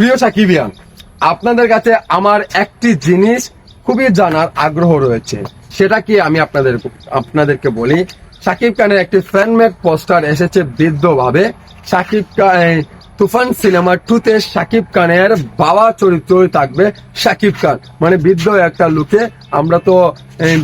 প্রিয় সাকিবিয়ান, আপনাদের কাছে আমার একটি জিনিস খুবই জানার আগ্রহ রয়েছে। সেটা কি আমি আপনাদের, আপনাদেরকে বলি, সাকিব খানের একটি ফ্যানমেড পোস্টার এসেছে বৃদ্ধভাবে। সাকিব খান তুফান সিনেমা টুতে সাকিব খানের বাবা চরিত্র থাকবে সাকিব খান। মানে বৃদ্ধ একটা লুকে আমরা তো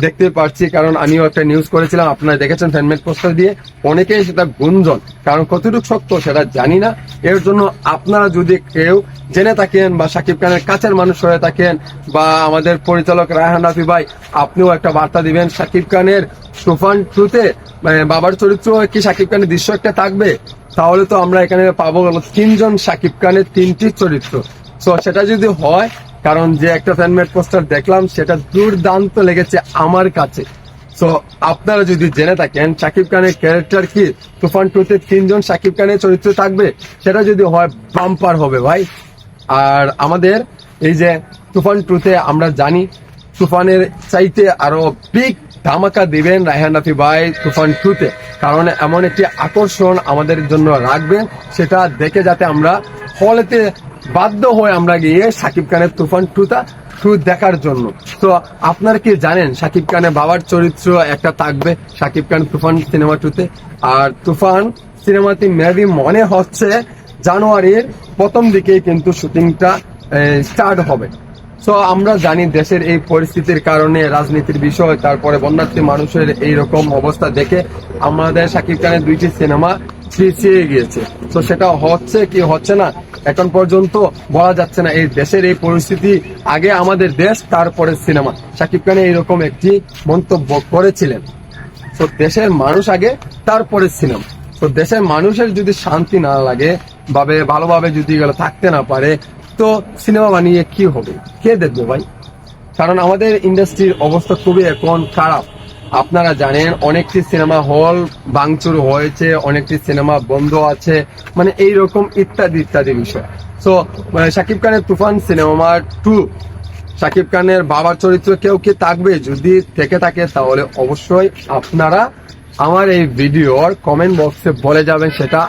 দেখতে পাচ্ছি, কারণ আমিও একটা নিউজ করেছিলাম, আপনারা দেখেছেন ফ্যানমেড পোস্টার দিয়ে। অনেকেই সেটা গুঞ্জন, কারণ কতটুকু সত্য সেটা জানি না। এর জন্য আপনারা যদি কেউ জেনে থাকেন বা সাকিব খানের কাছের মানুষ হয়ে থাকেন বা আমাদের পরিচালক রায়হান রাফি ভাই, আপনিও একটা বার্তা দিবেন সাকিব খানের তুফান টুতে বাবার চরিত্র কি সাকিব খানের দৃশ্য একটা থাকবে? তাহলে তো আমরা এখানে পাবো তিনজন সাকিব খানের তিনটি চরিত্র। তো সেটা যদি হয়, কারণ যে একটা ফ্যানমেড পোস্টার দেখলাম, সেটা দুর্দান্ত লেগেছে আমার কাছে। তো আপনারা যদি জেনে থাকেন, সাকিব খানের ক্যারেক্টার কি? তুফান টুতে তিনজন সাকিব খানের চরিত্র থাকবে? সেটা যদি হয় বাম্পার হবে ভাই। আর আমাদের এই যে তুফান টুতে আমরা জানি তুফানের চাইতে আরও বিগ ধামাকা দিবেন রায়হান রাফি ভাই তুফান টুতে। কারণ এমন একটি আকর্ষণ আমাদের জন্য রাখবেন, সেটা দেখে যাতে আমরা হলেতে বাধ্য হয়ে আমরা গিয়ে সাকিব খানের তুফান টুটা টু দেখার জন্য। তো আপনারা কি জানেন সাকিব খানের বাবার চরিত্র একটা থাকবে সাকিব খান তুফান সিনেমা টুতে? আর তুফান সিনেমাটি মেবি মনে হচ্ছে জানুয়ারির প্রথম দিকেই কিন্তু শুটিংটা স্টার্ট হবে। তো আমরা জানি দেশের এই পরিস্থিতির কারণে রাজনীতির বিষয়, তারপরে বন্যার্থী মানুষের এই রকম অবস্থা দেখে আমাদের সাকিব খানের দুইটি সিনেমা পিছিয়ে গিয়েছে। তো সেটা হচ্ছে কি হচ্ছে না, এখন পর্যন্ত বলা যাচ্ছে না এই দেশের এই পরিস্থিতি আগে আমাদের দেশ, তারপরে সিনেমা। শাকিব খান এইরকম একটি মন্তব্য করেছিলেন। তো দেশের মানুষ আগে, তারপরে সিনেমা। তো দেশের মানুষের যদি শান্তি না লাগে, ভাবে ভালোভাবে যদি থাকতে না পারে তো সিনেমা বানিয়ে কি হবে? কে দেখবে ভাই? কারণ আমাদের ইন্ডাস্ট্রির অবস্থা খুবই এখন খারাপ। আপনারা জানেন, অনেকটি সিনেমা হল ভাঙচুর হয়েছে, অনেকটি সিনেমা বন্ধ আছে মানে এই রকম ইত্যাদি ইত্যাদি বিষয়। তো শাকিব খানের তুফান সিনেমা টু শাকিব খানের বাবার চরিত্র কেউ কি থাকবে? যদি থেকে থাকে, তাহলে অবশ্যই আপনারা আমার এই ভিডিওর কমেন্ট বক্সে বলে যাবেন সেটা।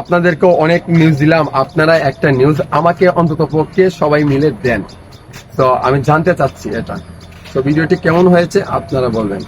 আপনাদেরকেও অনেক নিউজ দিলাম। আপনারা একটা নিউজ আমাকে অন্তত পক্ষে সবাই মিলে দেন। তো আমি জানতে চাচ্ছি এটা। তো ভিডিওটি কেমন হয়েছে আপনারা বলবেন।